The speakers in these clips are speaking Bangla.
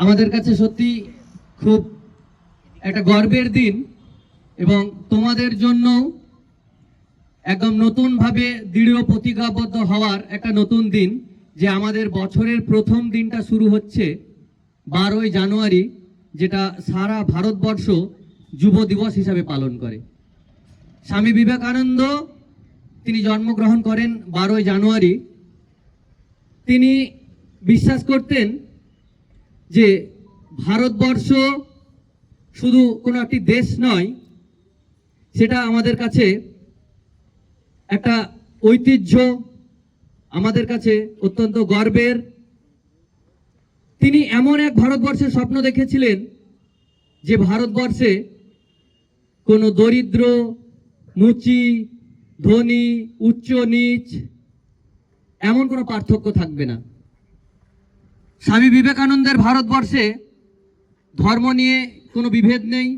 আমাদের কাছে সত্যি খুব একটা গর্বের দিন এবং তোমাদের জন্য একদম নতুনভাবে দৃঢ় প্রতিজ্ঞাবদ্ধ হওয়ার একটা নতুন দিন যে আমাদের বছরের প্রথম দিনটা শুরু হচ্ছে বারোই জানুয়ারি, যেটা সারা ভারতবর্ষ যুব দিবস হিসাবে পালন করে। স্বামী বিবেকানন্দ তিনি জন্মগ্রহণ করেন বারোই জানুয়ারি। তিনি বিশ্বাস করতেন যে ভারতবর্ষ শুধু কোনো একটি দেশ নয়, সেটা আমাদের কাছে একটা ঐতিহ্য, আমাদের কাছে অত্যন্ত গর্বের। তিনি এমন এক ভারতবর্ষের স্বপ্ন দেখেছিলেন যে ভারতবর্ষে কোনো দরিদ্র, মুচি, ধনী উচ্চ নীচ এমন কোনো পার্থক্য থাকবে না। স্বামী বিবেকানন্দের ভারতবর্ষে ধর্ম নিয়ে কোনো বিভেদ নেই।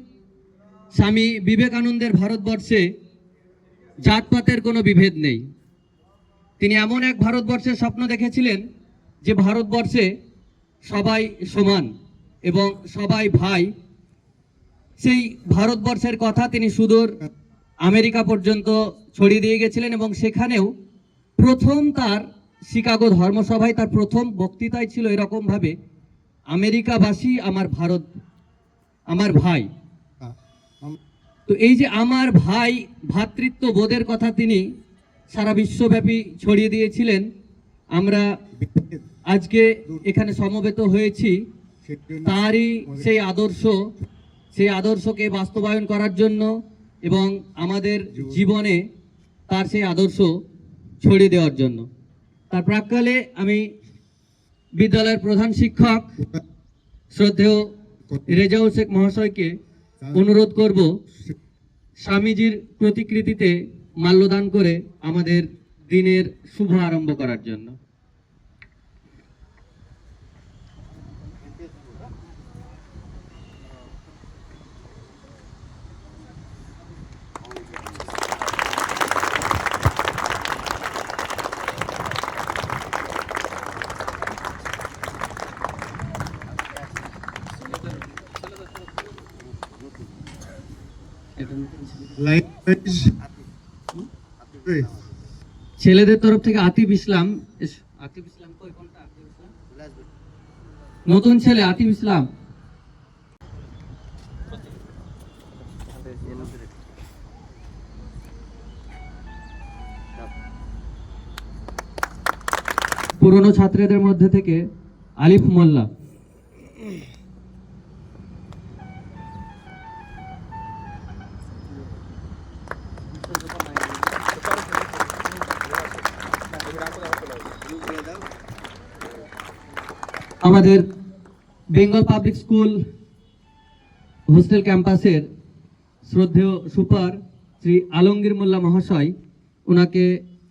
স্বামী বিবেকানন্দের ভারতবর্ষে জাতপাতের কোনো বিভেদ নেই। তিনি এমন এক ভারতবর্ষের স্বপ্ন দেখেছিলেন যে ভারতবর্ষে সবাই সমান এবং সবাই ভাই। সেই ভারতবর্ষের কথা তিনি সুদূর আমেরিকা পর্যন্ত ছড়িয়ে দিয়ে গেছিলেন এবং সেখানেও প্রথম তার শিকাগো ধর্মসভায় তার প্রথম বক্তৃতায় ছিল এরকম ভাবে আমেরিকাবাসী আমার ভারত আমার ভাই। তো এই যে আমার ভাই ভ্রাতৃত্ব বোধের কথা তিনি সারা বিশ্বব্যাপী ছড়িয়ে দিয়েছিলেন আমরা আজকে এখানে সমবেত হয়েছি। তারই সেই আদর্শ সেই আদর্শকে বাস্তবায়ন করার জন্য এবং আমাদের জীবনে তার সেই আদর্শ ছড়িয়ে দেওয়ার জন্য। তার প্রাককালে আমি বিদ্যালয়ের প্রধান শিক্ষক শ্রদ্ধেয় রেজাউল শেখ মহাশয়কে অনুরোধ করব, স্বামীজির প্রতিকৃতিতে মাল্যদান করে আমাদের দিনের শুভ আরম্ভ করার জন্য। ছেলেদের তরফ থেকে আতিফ ইসলাম আতিফ ইসলাম? নতুন ছেলে, আতিফ ইসলাম। পুরনো ছাত্রীদের মধ্যে থেকে আলিফ মোল্লা। আমাদের বেঙ্গল পাবলিক স্কুল হোস্টেল ক্যাম্পাসের শ্রদ্ধেয় সুপার শ্রী আলমগীর মোল্লা মহাশয় ওনাকে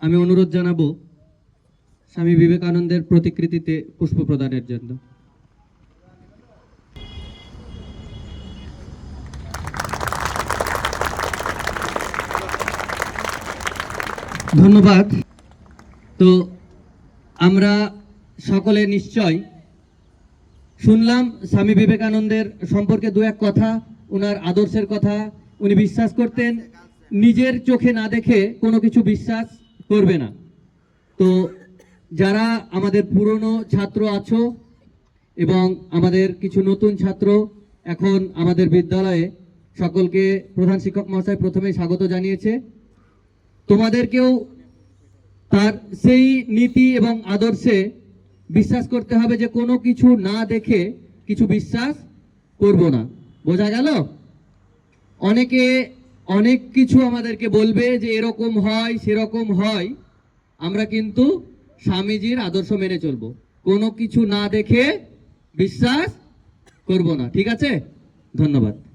আমি অনুরোধ জানাব স্বামী বিবেকানন্দের প্রতিকৃতিতে পুষ্প প্রদানের জন্য। ধন্যবাদ। তো আমরা সকলে নিশ্চয় শুনলাম স্বামী বিবেকানন্দের সম্পর্কে দু এক কথা ওনার আদর্শের কথা। উনি বিশ্বাস করতেন, নিজের চোখে না দেখে কোনো কিছু বিশ্বাস করবে না। তো যারা আমাদের পুরনো ছাত্র আছো এবং আমাদের কিছু নতুন ছাত্র এখন আমাদের বিদ্যালয়ে, সকলকে প্রধান শিক্ষক মহাশয় প্রথমে স্বাগত জানিয়েছে। তোমাদেরকেও তার সেই নীতি এবং আদর্শে বিশ্বাস করতে হবে যে কোনো কিছু না দেখে কিছু বিশ্বাস করব না। বোঝা গেল? অনেকে অনেক কিছু আমাদেরকে বলবে যে এরকম হয়, সেরকম হয়। আমরা কিন্তু স্বামীজির আদর্শ মেনে চলবো। কোনো কিছু না দেখে বিশ্বাস করব না। ঠিক আছে? ধন্যবাদ।